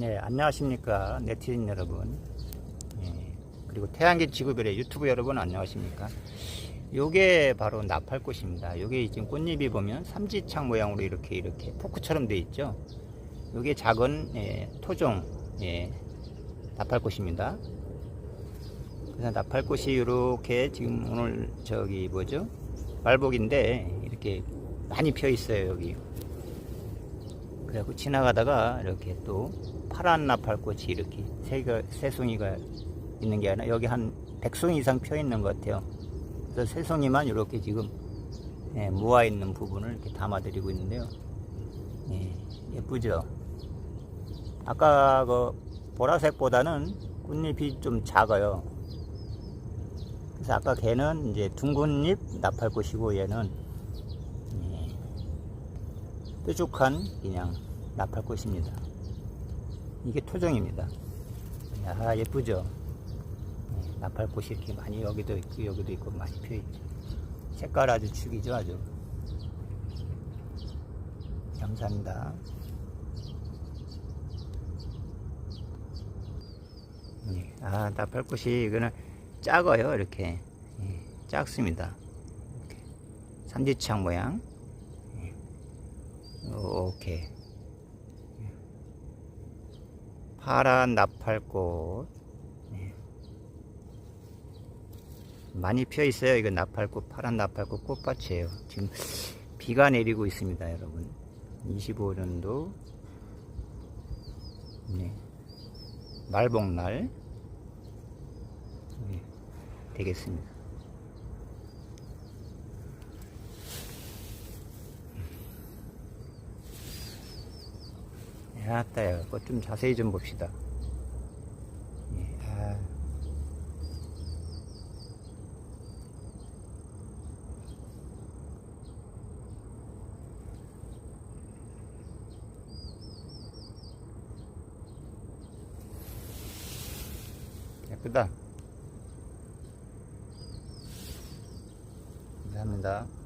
네, 안녕하십니까. 네티즌 여러분. 예, 그리고 태양계 지구별의 유튜브 여러분 안녕하십니까. 요게 바로 나팔꽃입니다. 요게 지금 꽃잎이 보면 삼지창 모양으로 이렇게 이렇게 포크처럼 돼 있죠. 요게 작은 예, 토종 예, 나팔꽃입니다. 그래서 나팔꽃이 이렇게 지금 오늘 저기 뭐죠? 말복인데 이렇게 많이 펴 있어요 여기. 그래갖고 지나가다가 이렇게 또 파란 나팔꽃이 이렇게 세, 세 송이가 있는 게 아니라 여기 한 100송이 이상 펴 있는 것 같아요. 그래서 세 송이만 이렇게 지금 예, 모아 있는 부분을 이렇게 담아 드리고 있는데요. 예, 예쁘죠? 아까 그 보라색보다는 꽃잎이 좀 작아요. 그래서 아까 걔는 이제 둥근잎 나팔꽃이고 얘는 예, 뾰족한 그냥 나팔꽃입니다. 이게 토종입니다. 야 예쁘죠? 예, 나팔꽃이 이렇게 많이 여기도 있고 여기도 있고 많이 펴있죠. 색깔 아주 죽이죠 아주. 감사합니다. 예, 아 나팔꽃이 이거는 작아요 이렇게 예, 작습니다. 이렇게 삼지창 모양. 오케이. 파란 나팔꽃. 네. 많이 펴 있어요. 이거 나팔꽃, 파란 나팔꽃 꽃밭이에요. 지금 비가 내리고 있습니다, 여러분. 25년도 네. 말복날 네. 되겠습니다. 야따야, 그것 좀 자세히 좀 봅시다. 예, 아. 예쁘다. 감사합니다.